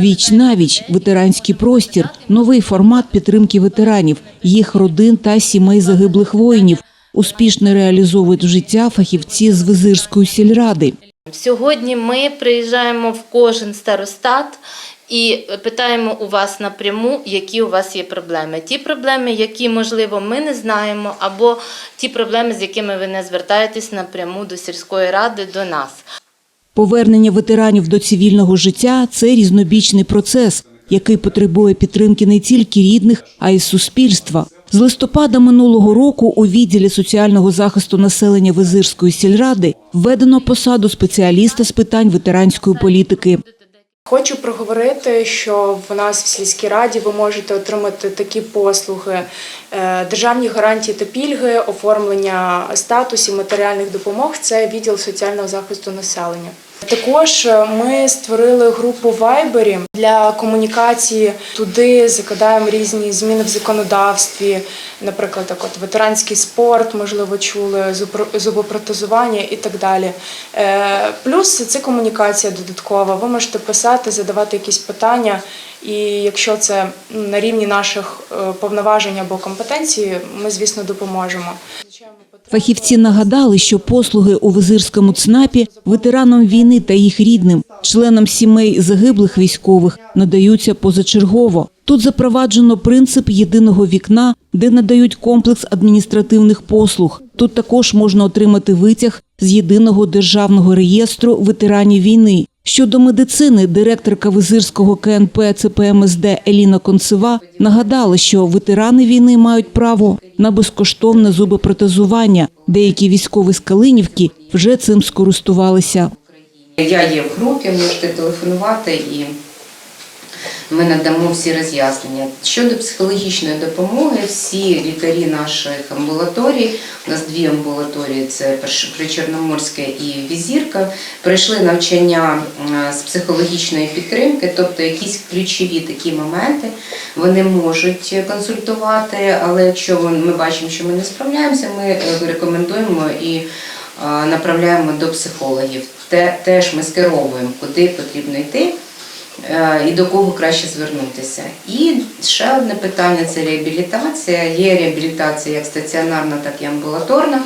Віч навіч ветеранський простір, новий формат підтримки ветеранів, їх родин та сімей загиблих воїнів. Успішно реалізовують в життя фахівці з Визирської сільради. Сьогодні ми приїжджаємо в кожен старостат і питаємо у вас напряму, які у вас є проблеми. Ті проблеми, які, можливо, ми не знаємо, або ті проблеми, з якими ви не звертаєтесь напряму до сільської ради, до нас. Повернення ветеранів до цивільного життя – це різнобічний процес, який потребує підтримки не тільки рідних, а й суспільства. З листопада минулого року у відділі соціального захисту населення Визирської сільради введено посаду спеціаліста з питань ветеранської політики. Хочу проговорити, що в нас в сільській раді ви можете отримати такі послуги: е, державні гарантії та пільги, оформлення статусів матеріальних допомог. Це відділ соціального захисту населення. Також е, ми створили групу Вайбері для комунікації. Туди закидаємо різні зміни в законодавстві, наприклад, так от ветеранський спорт, можливо, чули, зубопротезування і так далі. Е, Плюс це комунікація додаткова. Ви можете писати, задавати якісь питання, і якщо це на рівні наших е, повноважень або компетенції, ми, звісно, допоможемо. Фахівці нагадали, що послуги у Визирському ЦНАПі ветеранам війни та їх рідним, членам сімей загиблих військових надаються позачергово. Тут запроваджено принцип єдиного вікна, де надають комплекс адміністративних послуг. Тут також можна отримати витяг з єдиного державного реєстру ветеранів війни. Щодо медицини, директорка Визирського КНП ЦПМСД Еліна Концева нагадала, що ветерани війни мають право на безкоштовне зубопротезування. Деякі військові з Калинівки вже цим скористувалися. Я є в групі, можете телефонувати і ми надамо всі роз'яснення. Щодо психологічної допомоги, всі лікарі наших амбулаторій, у нас дві амбулаторії, це Причорноморська і Візірка, пройшли навчання з психологічної підтримки, тобто якісь ключові такі моменти вони можуть консультувати, але якщо ми бачимо, що ми не справляємося, ми е, рекомендуємо і е, направляємо до психологів. Те, теж ми скеровуємо, куди потрібно йти і до кого краще звернутися. І ще одне питання це реабілітація. Є реабілітація як стаціонарна, так і амбулаторна.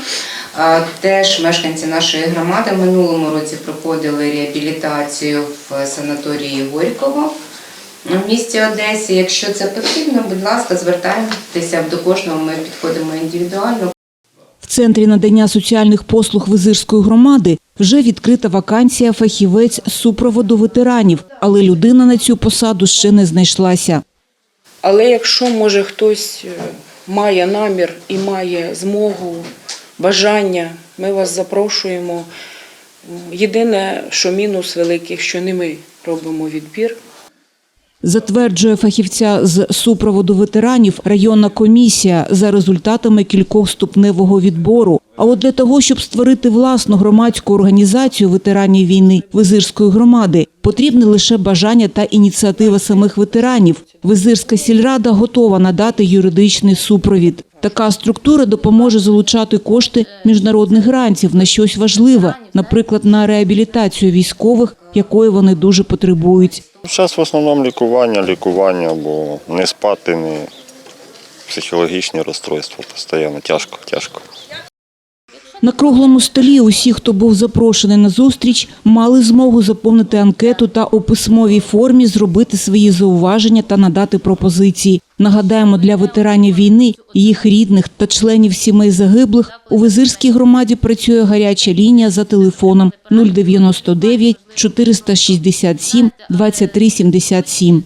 Е, Теж мешканці нашої громади в минулому році проходили реабілітацію в санаторії Горького в місті Одесі. Якщо це потрібно, будь ласка, звертайтеся до кожного. Ми підходимо індивідуально. В центрі надання соціальних послуг Визирської громади вже відкрита вакансія фахівець супроводу ветеранів, але людина на цю посаду ще не знайшлася. Але якщо може хтось е, має намір і має змогу, бажання, ми вас запрошуємо. Єдине, що мінус великий, що не ми робимо відбір. Затверджує фахівця з супроводу ветеранів районна комісія за результатами кількох ступневого відбору. А от для того, щоб створити власну громадську організацію ветеранів війни Визирської громади, потрібне лише бажання та ініціатива самих ветеранів. Визирська сільрада готова надати юридичний супровід. Така структура допоможе залучати кошти міжнародних грантів на щось важливе, наприклад, на реабілітацію військових, якої вони дуже потребують. Зараз в основному лікування, лікування, бо не спати, не психологічні розстройства постійно тяжко, тяжко. На круглому столі усі, хто був запрошений на зустріч, мали змогу заповнити анкету та у письмовій формі зробити свої зауваження та надати пропозиції. Нагадаємо, для ветеранів війни, їх рідних та членів сімей загиблих у Визирській громаді працює гаряча лінія за телефоном 099 467 2377.